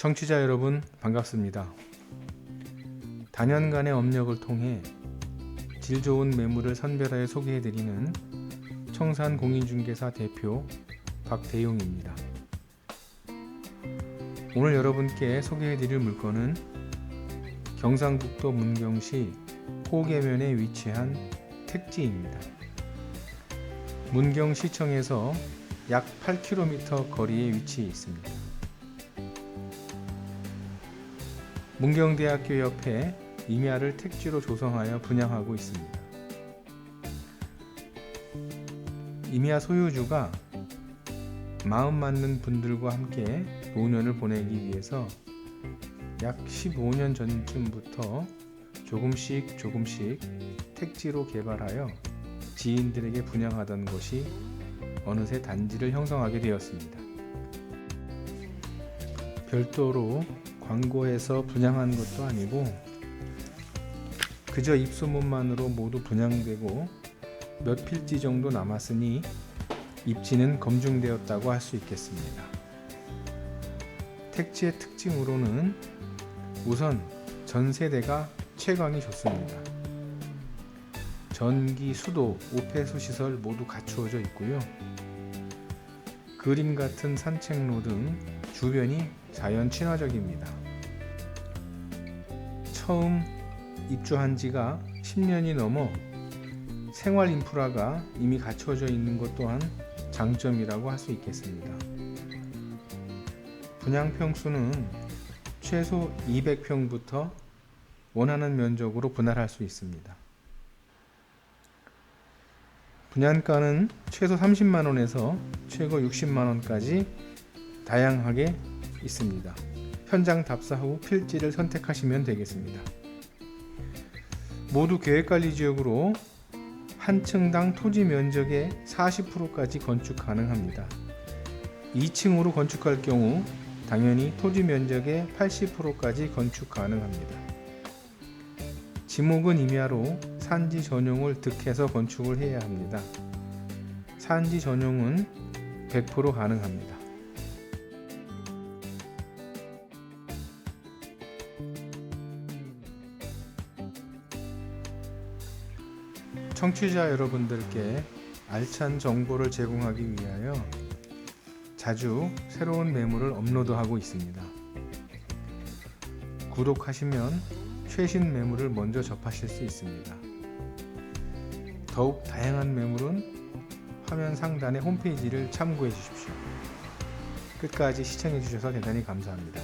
청취자 여러분 반갑습니다. 단연간의 업력을 통해 질 좋은 매물을 선별하여 소개해드리는 청산 공인중개사 대표 박대용입니다. 오늘 여러분께 소개해드릴 물건은 경상북도 문경시 호계면에 위치한 택지입니다. 문경시청에서 약 8km 거리에 위치해 있습니다. 문경대학교 옆에 임야를 택지로 조성하여 분양하고 있습니다. 임야 소유주가 마음 맞는 분들과 함께 노년을 보내기 위해서 약 15년 전쯤부터 조금씩 조금씩 택지로 개발하여 지인들에게 분양하던 것이 어느새 단지를 형성하게 되었습니다. 별도로 광고해서 분양한 것도 아니고 그저 입소문만으로 모두 분양되고 몇 필지 정도 남았으니 입지는 검증되었다고 할 수 있겠습니다. 택지의 특징으로는 우선 전세대가 채광이 좋습니다. 전기, 수도, 오폐수 시설 모두 갖추어져 있고요. 그림 같은 산책로 등 주변이 자연 친화적입니다. 처음 입주한 지가 10년이 넘어 생활 인프라가 이미 갖춰져 있는 것 또한 장점이라고 할 수 있겠습니다. 분양 평수는 최소 200평부터 원하는 면적으로 분할할 수 있습니다. 분양가는 최소 30만 원에서 최고 60만 원까지 다양하게 있습니다. 현장 답사 후 필지를 선택하시면 되겠습니다. 모두 계획관리 지역으로 한 층당 토지 면적의 40%까지 건축 가능합니다. 2층으로 건축할 경우 당연히 토지 면적의 80%까지 건축 가능합니다. 지목은 임야로 산지 전용을 득해서 건축을 해야 합니다. 산지 전용은 100% 가능합니다. 청취자 여러분들께 알찬 정보를 제공하기 위하여 자주 새로운 매물을 업로드하고 있습니다. 구독하시면 최신 매물을 먼저 접하실 수 있습니다. 더욱 다양한 매물은 화면 상단의 홈페이지를 참고해 주십시오. 끝까지 시청해 주셔서 대단히 감사합니다.